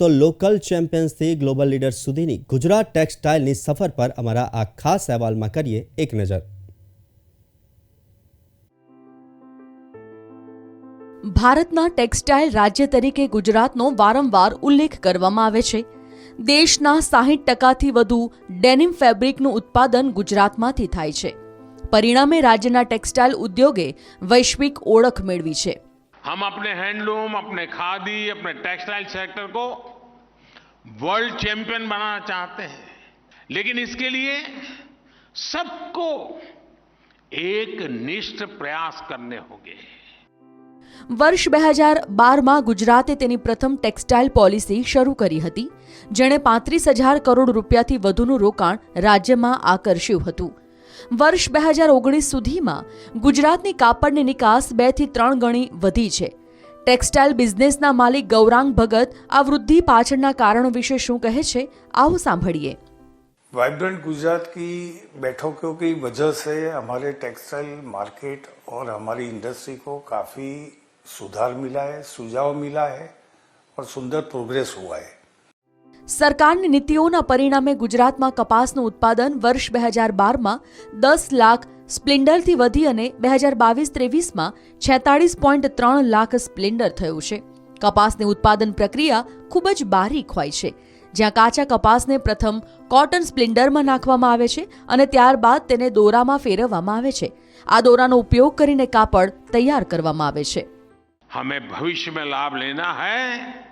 તો local ચેમ્પિયન્સથી global leader સુધીની ગુજરાત ટેક્સટાઇલની સફર પર અમારા આ ખાસ અહેવાલમાં કરીએ એક નજર. ભારતના ટેક્સટાઇલ રાજ્ય તરીકે ગુજરાતનો વારંવાર ઉલ્લેખ કરવામાં આવે છે. દેશના સાહીઠ ટકાથી વધુ ડેનિમ ફેબ્રિકનું ઉત્પાદન ગુજરાતમાંથી થાય છે. પરિણામે રાજ્યના ટેક્સટાઇલ ઉદ્યોગે વૈશ્વિક ઓળખ મેળવી છે. हम अपने हैंडलूम अपने खादी अपने टेक्सटाइल सेक्टर को वर्ल्ड चैंपियन बनाना चाहते हैं लेकिन इसके लिए सबको एक निष्ठ प्रयास करने होंगे વર્ષ બે હજાર બારમાં ગુજરાતે તેની પ્રથમ ટેક્સટાઇલ પોલિસી શરૂ કરી હતી જેણે પાંત્રીસ હજાર કરોડ રૂપિયાથી વધુનું રોકાણ રાજ્યમાં આકર્ષ્યું હતું વર્ષ બે હજાર ઓગણીસ સુધીમાં ગુજરાતની કાપડની નિકાસ બે થી ત્રણ ગણી વધી છે ટેક્સટાઇલ બિઝનેસના માલિક ગૌરાંગ ભગત આ વૃદ્ધિ પાછળના કારણો વિશે શું કહે છે આવો સાંભળીએ वाइब्रेंट गुजरात की बैठकों की वजह से हमारे टेक्सटाइल मार्केट और हमारी इंडस्ट्री को काफ़ी सुधार मिला है सुझाव मिला है और सुंदर प्रोग्रेस हुआ है સરકારની નીતિઓના પરિણામે ગુજરાતમાં કપાસનું ઉત્પાદન વર્ષ બે હજાર બારમાં દસ લાખ સ્પ્લિન્ડરથી વધી અને બે હજાર બાવીસ ત્રેવીસમાં છેતાળીસ પોઈન્ટ ત્રણ લાખ સ્પ્લિન્ડર થયું છે. કપાસની ઉત્પાદન પ્રક્રિયા ખૂબ જ બારીક હોય છે. જ્યાં કાચા કપાસને પ્રથમ કોટન સ્પ્લિન્ડરમાં નાખવામાં આવે છે અને ત્યારબાદ તેને દોરામાં ફેરવવામાં આવે છે. આ દોરાનો ઉપયોગ કરીને કાપડ તૈયાર કરવામાં આવે છે. હમે ભવિષ્યમાં લાભ લેના હૈ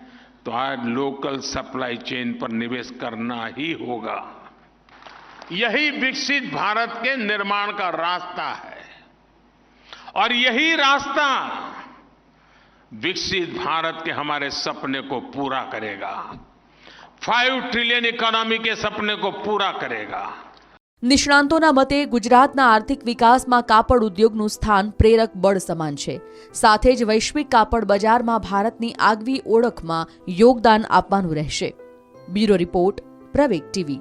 तो आज लोकल सप्लाई चेन पर निवेश करना ही होगा। यही विकसित भारत के निर्माण का रास्ता है। और यही रास्ता विकसित भारत के हमारे सपने को पूरा करेगा। फाइव ट्रिलियन इकोनॉमी के सपने को पूरा करेगा। નિષ્ણાંતોના મતે ગુજરાતના આર્થિક વિકાસમાં કાપડ ઉદ્યોગનું સ્થાન પ્રેરક બળ સમાન છે. સાથે જ વૈશ્વિક કાપડ બજારમાં ભારતની આગવી ઓળખમાં યોગદાન આપવાનું રહેશે. Bureau report Praveg TV.